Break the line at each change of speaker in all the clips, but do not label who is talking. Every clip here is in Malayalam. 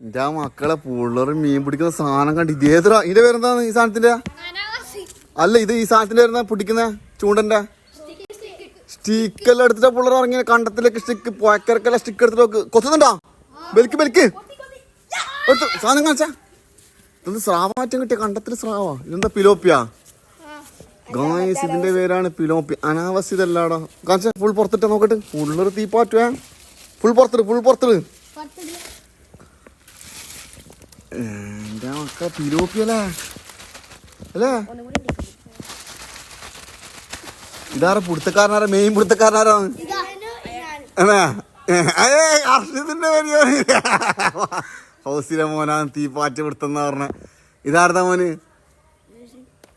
എന്റെ ആ മക്കളെ പുള്ളറ് മീൻ പിടിക്കുന്ന സാധനം കണ്ട് ഇതേതാ ഇതിന്റെ പേരെന്താണ് ഈ സാധനത്തിന്റെ? അല്ല ഇത് ഈ സാധനത്തിന്റെ പേരെന്താ പിടിക്കുന്ന ചൂണ്ടന്റെ? സ്റ്റിക്കെല്ലാം എടുത്തിട്ട് പുള്ളർ ഇറങ്ങിയ. കണ്ടത്തിലേക്ക് സ്റ്റിക്ക് പോയക്കരക്കെല്ലാം സ്റ്റിക്ക് എടുത്തിട്ട് നോക്ക് കൊത്തുന്നുണ്ടോ? ബെൽക്ക് ബെൽക്ക്. എടുത്തു സാധനം കാണിച്ചാ. ഇതൊന്ന് സ്രാവ മാറ്റം കിട്ടിയ കണ്ടത്തിൽ സ്രാവാ. ഇതെന്താ പിലോപ്പിയാ? ഗായ്സ് ഇതിന്റെ പേരാണ് പിലോപ്പി. അനാവശ്യതല്ലാടോ കാണിച്ചാ ഫുൾ പുറത്തിട്ട് നോക്കട്ടെ. പുള്ളറ് തീപ്പാറ്റുവേ ഫുൾ പുറത്തിട്ട് ഫുൾ പുറത്തിട്ട് എന്റെ മക്ക പിലോപ്പി അല്ലേ? ഇതാരാ പുടുത്തക്കാരനാരാ? മെയിൻ പുടുത്തക്കാരനാരാ? അർഷത്തിന്റെ പേര് ഹൗസിലെ മോനാണ് തീപ്പാറ്റ പിടുത്തെന്ന് പറഞ്ഞ. ഇതാർത്ത മോന്?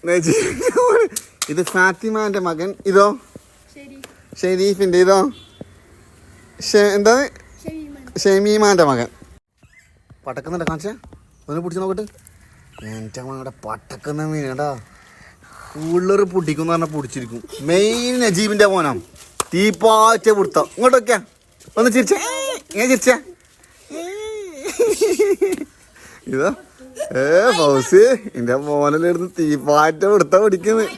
മോന്. ഇത് ഫാത്തിമാന്റെ മകൻ. ഇതോ? ഷെരീഫിന്റെ. ഇതോ? എന്താ ഷെമീമാന്റെ മകൻ. പടക്കുന്നുണ്ടോ കാണിച്ചേ? ഒന്ന് പിടിച്ച് നോക്കട്ടെ. എന്റെ മകളുടെ പട്ടക്കുന്ന മീനാടാ. ഉള്ളൊരു പൊട്ടിക്കും പറഞ്ഞാൽ പൊടിച്ചിരിക്കും. മെയിൻ നജീബിന്റെ മോനാ. പിടുത്തം. ഇങ്ങോട്ട് വെക്കാ ഒന്ന് ചിരിച്ചേ. ഇങ്ങനെ ചിരിച്ചേ. ഇതാ. ഏ ഫൗസി എന്റെ മോനിലെടുത്ത് തീപ്പാറ്റ പിടുത്ത പിടിക്കുന്നത്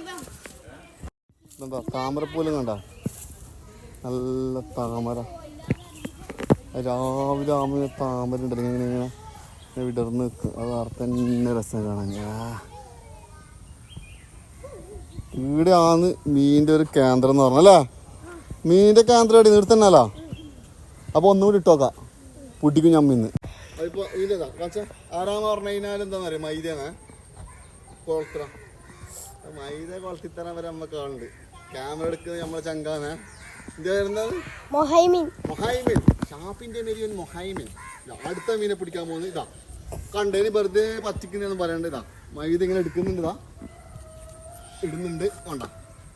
എന്താ താമരപ്പൂലും കണ്ട? നല്ല താമര. രാവിലെ ആമ താമര ഉണ്ടല്ലോ. ഇങ്ങനെ ഇങ്ങനെ. വിടർന്ന് നിൽക്കും അത് വേറെ തന്നെ രസം കാണാൻ. ആ. ഇവിടെ ആണ് മീന്റെ ഒരു കേന്ദ്രം എന്ന് പറഞ്ഞല്ലേ മീന്റെ കേന്ദ്രം അടി നിർത്തന്നല്ലോ അപ്പൊ ഒന്നുകൂടി ഇട്ടോക്കാം. പൊട്ടിക്കും മീന്ന് അതിപ്പോ ഇതിലേതാ കാണിച്ചാ ആരാന്ന് പറഞ്ഞു കഴിഞ്ഞാൽ എന്താ പറയാ മൈദയാണ്. കൊളത്തറ മൈദ കൊളത്തിത്തരാൻ വരെ നമ്മൾ കാണുന്നുണ്ട്. ക്യാമറ എടുക്കുന്നത് നമ്മളെ ചങ്കാണ് ഇത് വരുന്നത്
മൊഹൈമിൻ.
മൊഹൈമിൻ. ഷാപ്പിന്റെ മെരിയൻ മൊഹൈമിൻ. അടുത്ത മീനെ പിടിക്കാൻ പോകുന്നത് ഇതാ. കണ്ടതിന് വെറുതെ പറ്റിക്കുന്നതെന്ന് പറയണ്ട ഇതാ. മൈദ ഇങ്ങനെ എടുക്കുന്നുണ്ട് ഇതാ. ഇടുന്നുണ്ട് വേണ്ട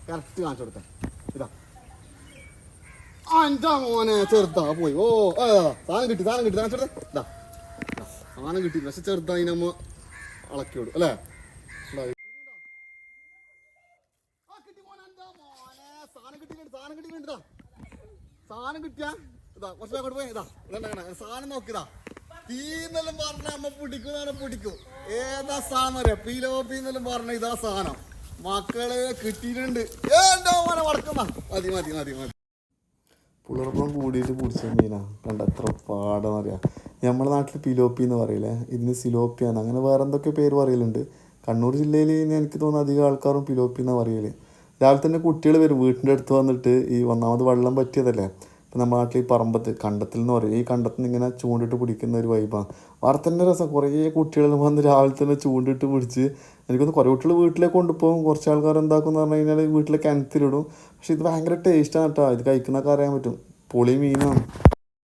കറക്റ്റ് കാണിച്ചു കൊടുത്തേ. ഇതാ. അഞ്ചാ മോനെ ചെറുതാ പോയി. ഓ സാധനം കിട്ടി സാധനം കിട്ടി കാണിച്ചു ഇതാ സാധനം കിട്ടി. പക്ഷെ ചെറുതാ ഇതിനമ്മ ഇളക്കി വിടും അല്ലേ. സാധനം. സാധനം കിട്ടിയാ? ഇതാ? സാധനം അമ്മ ഏതാ സാധനം ഇതാ സാധനം. ഏണ്ടോ പുളർപ്പം കൂടിയിട്ട് പിടിച്ച മീനാ. കണ്ട എത്ര പാടാന്നറിയാം നമ്മുടെ നാട്ടിൽ പിലോപ്പി എന്ന് പറയില്ലേ? ഇതിന് സിലോപ്പിയാണ്. അങ്ങനെ വേറെ എന്തൊക്കെ പേര് പറയലുണ്ട്. കണ്ണൂർ ജില്ലയിൽ എനിക്ക് തോന്നുന്നു അധികം ആൾക്കാരും പിലോപ്പി പറയൽ. രാവിലെ തന്നെ കുട്ടികൾ വരും. വീട്ടിന്റെ അടുത്ത് വന്നിട്ട് ഈ ഒന്നാമത് വെള്ളം പറ്റിയതല്ലേ? ഇപ്പം നമ്മുടെ നാട്ടിൽ ഈ പറമ്പത്ത് കണ്ടത്തിൽ എന്ന് പറയും. ഈ കണ്ടത്തിൽ നിന്ന് ഇങ്ങനെ ചൂണ്ടിട്ട് പിടിക്കുന്ന ഒരു വൈബാണ് വാർത്തന്റെ രസം. കുറേ കുട്ടികൾ വന്ന് രാവിലെ തന്നെ ചൂണ്ടിട്ട് പിടിച്ച് എനിക്കൊന്ന് കുറേ കുട്ടികൾ വീട്ടിലേക്ക് കൊണ്ടുപോകും. കുറച്ച് ആൾക്കാർ എന്താക്കും എന്ന് പറഞ്ഞു കഴിഞ്ഞാൽ വീട്ടിലെ കിണറ്റിലിടും. പക്ഷേ ഇത് ഭയങ്കര ടേസ്റ്റാണ് കേട്ടോ. ഇത് കഴിക്കുന്നൊക്കെ അറിയാൻ പറ്റും. പൊളി മീനാണ്.